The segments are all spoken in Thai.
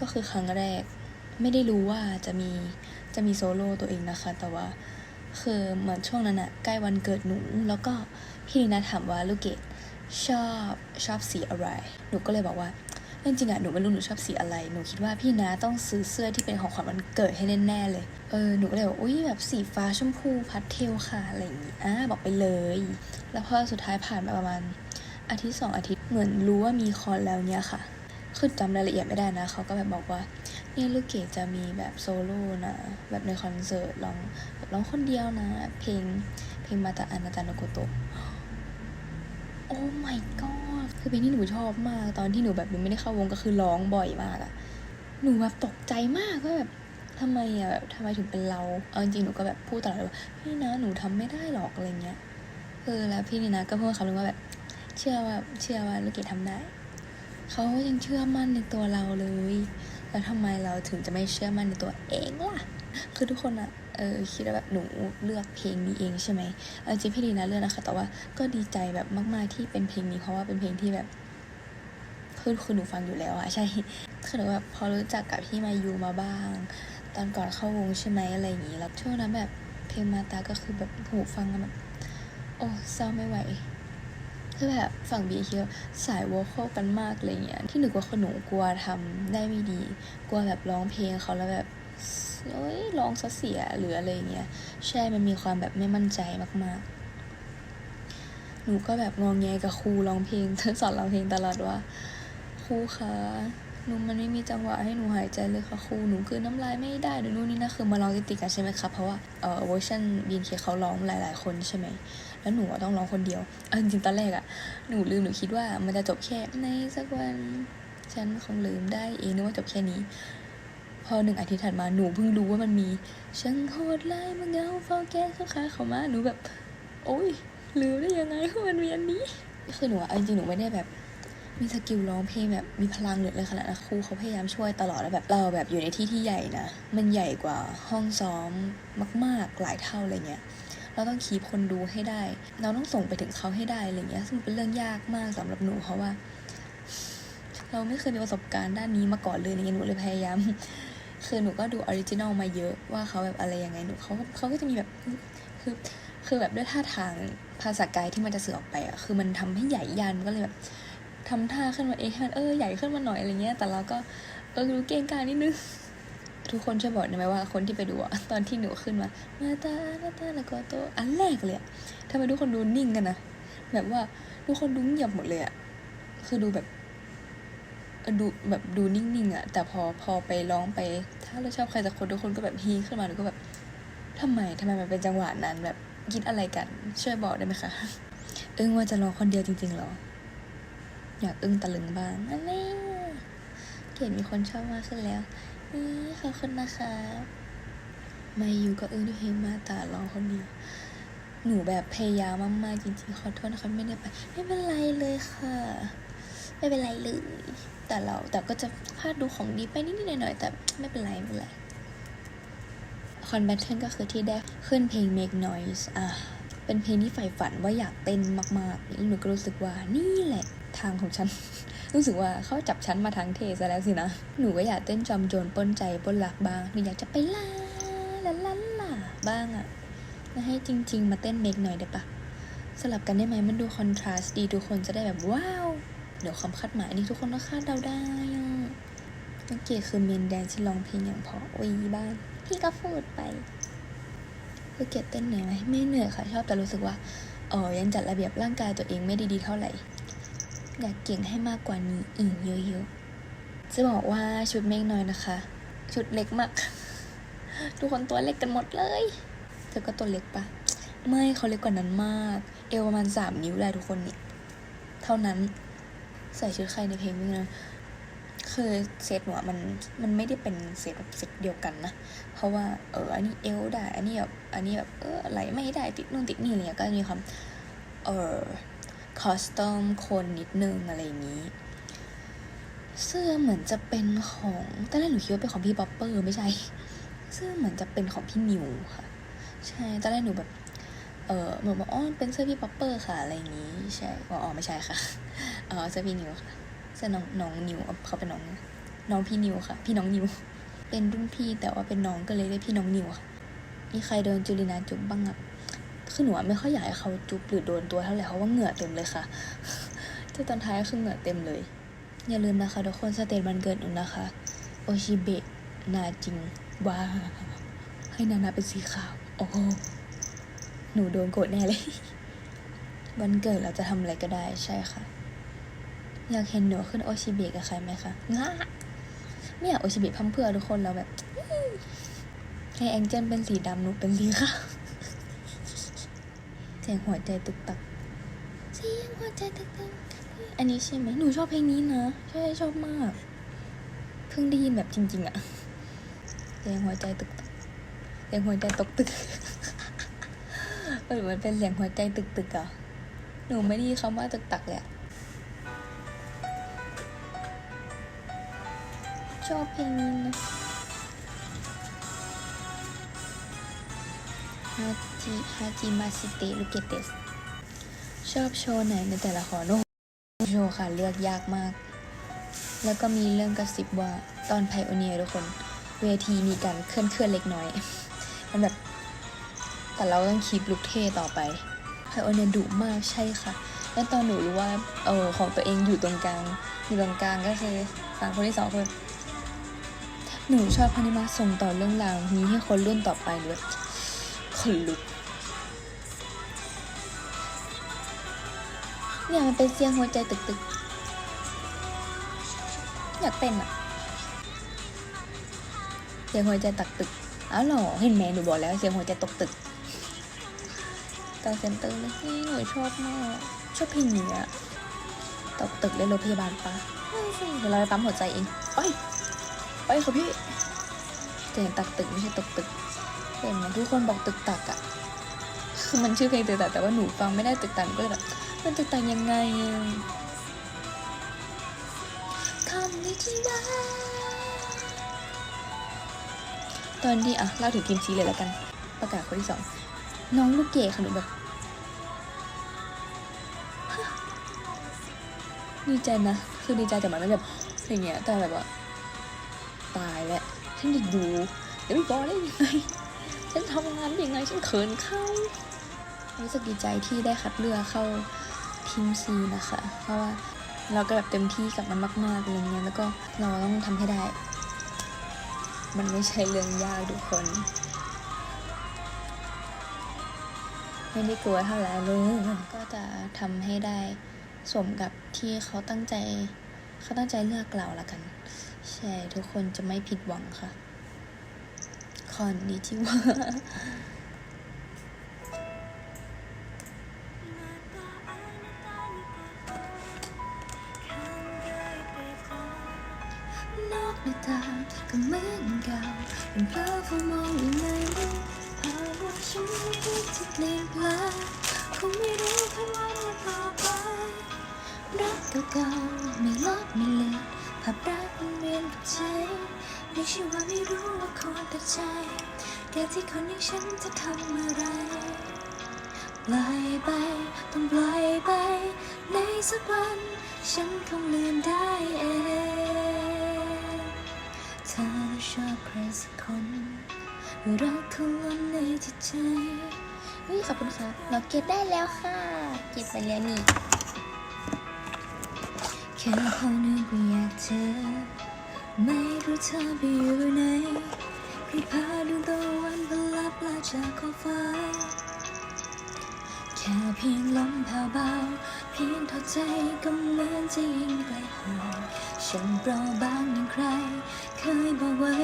ก็คือครั้งแรก ไม่ได้รู้ว่าจะมีจะมีโซโล่ตัวเองนะคะ แต่ว่าคือเหมือนช่วงนั้นอะใกล้วันเกิดหนูแล้วก็พี่นีนาถามว่าลูกเกดชอบชอบสีอะไร หนูก็เลยบอกว่าจริงๆอะหนูไม่รู้หนูชอบสีอะไร หนูคิดว่าพี่นาต้องซื้อเสื้อที่เป็นของขวัญวันเกิดให้แน่ๆเลย เออ หนูก็เลยบอกอุ้ยแบบสีฟ้าชมพูพัดเทลค่ะอะไรอย่างงี้อะบอกไปเลย แล้วพอสุดท้ายผ่านมาประมาณอาทิตย์สองอาทิตย์เหมือนรู้ว่ามีคอนแล้วเนี่ยค่ะ คือจำรายละเอียดไม่ได้นะ เขาก็แบบบอกว่า เนี่ยลูกเกดจะมีแบบโซโล่นะ แบบในคอนเสิร์ตร้องร้องคนเดียวนะ เพลงเพลงมาตาอานาตานโกโตโอ้ my god คือเพลงที่หนูชอบมาก ตอนที่หนูแบบยังไม่ได้เข้าวงก็คือร้องบ่อยมากอะหนูแบบตกใจมากว่าแบบทำไมอะแบบทำไมถึงเป็นเรา เอาจริงหนูก็แบบพูดตลอดเลยว่าพี่นะหนูทำไม่ได้หรอกอะไรเงี้ย เออแล้วพี่นี่นะก็พูดคำนึงว่าแบบ เชื่อว่าเชื่อว่าลูกเกดทำได้ เขายังเชื่อมั่นในตัวเราเลย แล้วทำไมเราถึงจะไม่เชื่อมั่นในตัวเองล่ะ คือทุกคนอะเออคิดว่าแบบหนูเลือกเพลงนี้เองใช่ไหมเอาจริงพี่ดีนะเลือกนะคะ แต่ว่าก็ดีใจแบบมากๆที่เป็นเพลงนี้เพราะว่าเป็นเพลงที่แบบคือคือหนูฟังอยู่แล้วอะใช่คือหนูแบบพอรู้จักกับพี่มายูมาบ้าง ตอนก่อนเข้าวงใช่ไหมอะไรอย่างนี้แล้วช่วงนั้นแบบเพลงมาตาก็คือแบบหูฟังกันแบบโอ้เศร้าไม่ไหว คือแบบฝั่งบีคิวสายวอลคอลกันมากอะไรเงี้ยที่หนูกลัวคนหนูกลัวทำได้ไม่ดี กลัวแบบร้องเพลงเขาแล้วแบบเอ้ยร้องซะเสียหรืออะไรเงี้ยใช่มันมีความแบบไม่มั่นใจมากๆ หนูก็แบบงองแงกับครูร้องเพลงสอนร้องเพลงตลอดว่าครูคะหนูมันไม่มีจังหวะให้หนูหายใจเลยค่ะครูหนูคือน้ำลายไม่ได้หนูนู่นนี่นะคือมาร้องติดกันใช่ไหมคะเพราะว่าเออเวอร์ชันบีนเคเขาร้องหลาย ๆ คนใช่ไหม แล้วหนูต้องร้องคนเดียวเอาจริงตอนแรกอะหนูลืมหนูคิดว่ามันจะจบแค่ในสักวันฉันคงลืมได้เองนึกว่าจบแค่นี้ พอหนึ่งอาทิตย์ถัดมาหนูเพิ่งรู้ว่ามันมีช่างโหดร้ายมันเงาเฝ้าแก้เข้าขาเขามาหนูแบบ โอ๊ยลืมได้ยังไงว่ามันมีอันนี้คือหนูอะเอาจริงหนูไม่ได้แบบมีสกิลร้องเพลงแบบมีพลังเหลือเลยขนาดนั้นครูเขาพยายามช่วยตลอดแล้วแบบเราแบบอยู่ในที่ที่ใหญ่นะ มันใหญ่กว่าห้องซ้อมมาก ๆ หลายเท่าอะไรเงี้ย เราต้องคีบคนดูให้ได้ เราต้องส่งไปถึงเขาให้ได้อะไรเงี้ย ซึ่งเป็นเรื่องยากมากสำหรับหนูเพราะว่า เราไม่เคยมีประสบการณ์ด้านนี้มาก่อนเลยอะไรเงี้ยหนูเลยพยายามคือหนูก็ดูออริจินอลมาเยอะว่าเขาแบบอะไรยังไงหนูเขาเขาก็จะมีแบบคือคือแบบด้วยท่าทางภาษากายที่มันจะสื่อออกไปอะคือมันทำให้ใหญ่ยันก็เลยแบบทำท่าขึ้นมาเองให้มันเออใหญ่ขึ้นมาหน่อยอะไรเงี้ย แต่เราก็เออรู้เก่งกาจนิดนึง ทุกคนช่วยบอกได้ไหมว่าคนที่ไปดูอะตอนที่หนูขึ้นมามาตามาตาแล้วก็โตอันแรกเลยอะทำไมทุกคนดูนิ่งกันนะแบบว่าทุกคนดูเงียบหมดเลยอะคือดูแบบดูแบบดูนิ่งๆอะแต่พอพอไปร้องไป ถ้าเราชอบใครสักคนทุกคนก็แบบฮีขึ้นมาหนูก็แบบทำไมทำไมมันเป็นจังหวะนั้นแบบคิดอะไรกันช่วยบอกได้ไหมคะอึ้งว่าจะร้องคนเดียวจริงๆหรอ อยากอึ้งตะลึงบ้างอันนี้เห็นมีคนชอบมากขึ้นแล้ว ขอบคุณนะคะมาอยู่ก็เออด้วยเพลงมาตาร้องคนเดียวหนูแบบพยายามมากๆจริงๆขอโทษนะคะไม่ได้ไป ไม่เป็นไรเลยค่ะ ไม่เป็นไรเลย แต่เราแต่ก็จะพลาดดูของดีไปนิดๆหน่อยๆแต่ไม่เป็นไรไม่เป็นไรคอนแบทเทิลก็คือที่ได้ขึ้นเพลง Make Noise อะ เป็นเพลงที่ใฝ่ฝันว่าอยากเต้นมากๆ หนูก็รู้สึกว่านี่แหละทางของฉัน รู้สึกว่าเขาจับฉันมาทั้งเทซะแล้วสินะ หนูก็อยากเต้นจอมโจรป้นใจป้นหลักบ้างหนูอยากจะไปลาลาลาลาบ้างอะแล้วให้จริง ๆ มาเต้นเมกหน่อยได้ปะสลับกันได้ไหมมันดูคอนทราสต์ดีทุกคนจะได้แบบว้าวเดี๋ยวคำคาดหมายนี่ทุกคนก็คาดเดาได้อะนักเกียคือเมนแดนที่ร้องเพลงอย่างเพอวีบ้างพี่ก็พูดไปคือเกียเต้นเหนื่อยไหมไม่เหนื่อยค่ะชอบแต่รู้สึกว่าเออยังจัดระเบียบร่างกายตัวเองไม่ได้ดีเท่าไหร่ อยากเก่งให้มากกว่านี้อีกเยอะๆ จะบอกว่าชุดเมฆน้อยนะคะ ชุดเล็กมาก ทุกคนตัวเล็กกันหมดเลย เธอก็ตัวเล็กปะไม่เขาเล็กกว่านั้นมาก เอวประมาณสามนิ้วได้ทุกคนนี่เท่านั้นใส่ชุดใครในเพลงนี้นะคือเซตหนูอะมันมันไม่ได้เป็นเซตแบบเซตเดียวกันนะ เพราะว่าเอออันนี้เอวได้ อันนี้แบบอันนี้แบบเออไหลไม่ได้ติดนู่นติดนี่อะไรเงี้ยก็มีความเออ คอสตอมคนนิดนึงอะไรอย่างนี้ เสื้อเหมือนจะเป็นของตอนแรกหนูคิดว่าเป็นของพี่ป๊อปเปอร์ไม่ใช่ เสื้อเหมือนจะเป็นของพี่นิวค่ะ ใช่ตอนแรกหนูแบบ เออหนูบอกอ๋อเป็นเสื้อพี่ป๊อปเปอร์ค่ะ อะไรอย่างนี้ ใช่อ๋ออ๋อไม่ใช่ค่ะเออเสื้อพี่นิวค่ะ เสื้อน้องน้องนิวเขาเป็นน้องน้องพี่นิวค่ะ พี่น้องนิว เป็นรุ่นพี่แต่ว่าเป็นน้องก็เลยเรียกพี่น้องนิวค่ะมีใครโดนจูลินาจุบบ้างอะ คือหนูไม่ค่อยอยากให้เขาจุ๊บหรือโดนตัวเท่าไหร่เพราะว่าเหงื่อเต็มเลยค่ะแต่ตอนท้ายก็คือเหงื่อเต็มเลย อย่าลืมนะคะทุกคนสเตจวันเกิดหนูนะคะ โอชิเบะนาจิงว้าให้นานาเป็นสีขาว โอ้หนูโดนโกรธแน่เลย วันเกิดเราจะทำอะไรก็ได้ใช่ค่ะ อยากเห็นหนูขึ้นโอชิเบะกับใครไหมคะง่าไม่อยากโอชิเบะพั่มเพื่อทุกคนเราแบบให้แองเจิลเป็นสีดำหนูเป็นสีขาว เสียงหัวใจตึกตักเสียงหัวใจตึกตักอันนี้ใช่ไหมหนูชอบเพลงนี้นะใช่ชอบมาก เพิ่งได้ยินแบบจริง ๆอะเสียงหัวใจตึกตักเสียงหัวใจตกตึกเออมันเป็นเสียงหัวใจตึกตึกๆอะหนูไม่ได้ยินคำว่าตึกตักเลยอะชอบเพลงนี้นะฮา จิฮาจิมาซิเตะลูกเกเตสชอบโชว์ไหนในแต่ละครโอ้โหโชว์ค่ะเลือกยากมาก แล้วก็มีเรื่องกระซิบว่าตอนไพโอเนียทุกคน เวทีมีการเคลื่อนเคลื่อนเล็กน้อย มันแบบ แต่เราต้องคีบลุกเท่ต่อไปไพโอเนียดุมากใช่ค่ะ แล้วตอนหนูรู้ว่าเออของตัวเองอยู่ตรงกลางอยู่ตรงกลางก็คือฝั่งคนที่สองคือหนูชอบพานิมาส่งต่อเรื่องราวนี้ให้คนรุ่นต่อไปหรือแบบขนลุก เนี่ยมันเป็นเสียงหัวใจตึกๆอยากเต้นอะเสียงหัวใจตักตึกอ้าวหรอเห็นไหมหนูบอกแล้วเสียงหัวใจตกตึกตอนเซนเตอร์เลยนี่หนูชอบมากชอบเพลงนี้อะตกตึกได้รถพยาบาลปะเดี๋ยวเราไปปั๊มหัวใจเองไปไปค่ะพี่เสียงตักตึกไม่ใช่ตกตึกเห็นไหมทุกคนบอกตึกตักอะคือมันชื่อเพลงตึกตักแต่ว่าหนูฟังไม่ได้ตึกตักก็เลยแบบ มันตึกตักยังไงอะคำนี้ที่ว่าตอนที่อะเล่าถึงทีมซีเลยแล้วกัน ประกาศคนที่สองน้องลูกเกดค่ะหนูแบบดีใจนะ คือดีใจแต่มันไม่แบบอย่างเงี้ยแต่แบบว่าตายแล้วฉันจะอยู่เดี๋ยวไม่บอกได้ยังไงฉันทำงานยังไงฉันเขินเข้ารู้สึกดีใจที่ได้คัดเลือกเข้า ทีมซีนะคะ เพราะว่าเราก็แบบเต็มที่กับมันมากๆอะไรเงี้ยแล้วก็เราต้องทำให้ได้ มันไม่ใช่เรื่องยากทุกคน ไม่ได้กลัวเท่าไหร่เลยก็จะทำให้ได้สมกับที่เขาตั้งใจ เขาตั้งใจเลือกเราละกัน ใช่ทุกคนจะไม่ผิดหวังค่ะคอนนิจิวะ เป็นเพราะเขามองยังไงภาพว่าฉันไม่คิดจะเปลี่ยนแปลงคงไม่รู้พลังต่อไปรักเก่าๆไม่ลบไม่เลือนภาพรักมันเวียนกับใจไม่ใช่ว่าไม่รู้ว่าควรตัดใจแต่ที่คนอย่างฉันจะทำอะไรปล่อยไปต้องปล่อยไป ในสักวัน ฉันคงลืมได้เอง เธอชอบใครสักคน รักเขาไว้ในจิตใจนี่ขอบคุณครับเราเก็บได้แล้วค่ะ เก็บไปแล้วนี่แค่พอนึกว่าอยากเจอ ไม่รู้เธอไปอยู่ไหนรีบพาดวงตะวันไปลับลาจากขอบฟ้า แค่เพียงลมผ่าเบา เพียงถอดใจก็เหมือนจะยิ่งไกลห่าง ฉันเปราะบางอย่างใคร เคยบอกไว้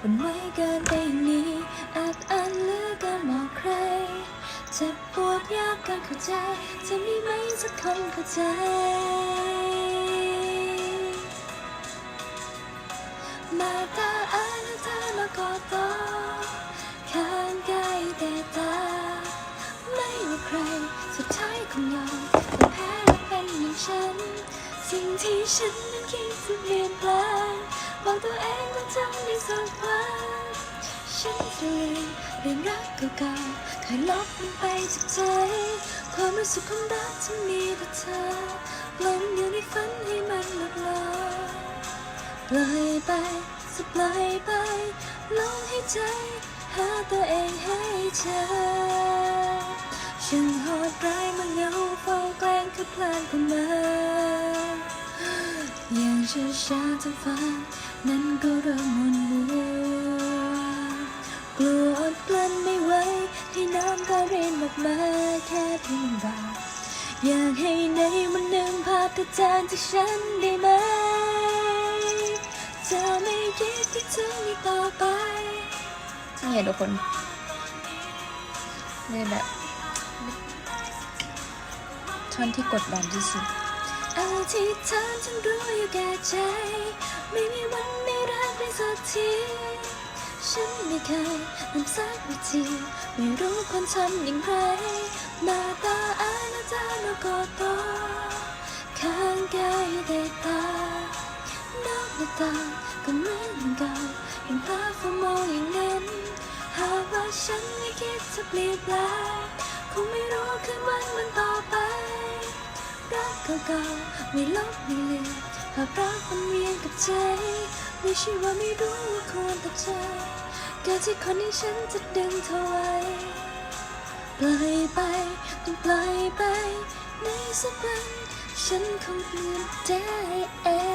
วันไว้เกินไปอย่างนี้อัดอันเหลือเกินบอกใครเจ็บปวดยากการเข้าใจจะมีไหมสักคนเข้าใจมาตาอาและเธอมากอดต่อข้างกายแต่ตา ไม่ว่าใคร สุดท้ายคงยอมเป็นแพ้และเป็นอย่างฉัน สิ่งที่ฉัน คิดจะเปลี่ยนแปลงบอกตัวเองว่าทำได้สักวันฉันจะลืมเรื่องรักเก่าๆเคยลบมันไปจากใจ ความรู้สึกของรักที่มีต่อเธอปลงอยู่ในฝันให้มันหลุดลอยปล่อยไปสักปล่อยไปลองให้ใจ หาตัวเองให้เจอฉันโหดร้ายมาเหงาเฝ้าแกล้งคือพลานเข้ามา อย่างช้าช้าๆทั้งฟ้านั้นก็เริ่มมุนมัวกลัวอดกลั้นไม่ไหวให้น้ำตารินออกมาแค่เพียงบาอยากให้ในวันหนึ่งภาพเธอจางจากฉันได้ไหมจะไม่คิดที่ถึงอีกต่อไปนี่ทุกคนเลยแบบท่อนที่กดดันที่สุด อธิษฐานฉันรู้อยู่แก่ใจ ไม่มีวันไม่รักได้สักที ฉันไม่เคยนำสักวิธีไม่รู้ควรทำอย่างไรหน้าตาอาณาจารย์กอดตัวข้างกายได้ตานอกหน้าต่างก็เหมือนเก่ายังภาพฟ้ามองอย่างนั้นหากว่าฉันไม่คิดจะเปลี่ยนแปลงคงไม่รู้คืนวันวันต่อไป เก่าๆไม่ลบไม่เลือนหากรักมันเวียนกับใจ ไม่ใช่ว่าไม่รู้ว่าควรตัดใจแก่ที่คนที่ฉันจะดึงเธอไว้ ปล่อยไปต้องปล่อยไปในสักวันฉันคงเปลี่ยนใจเอง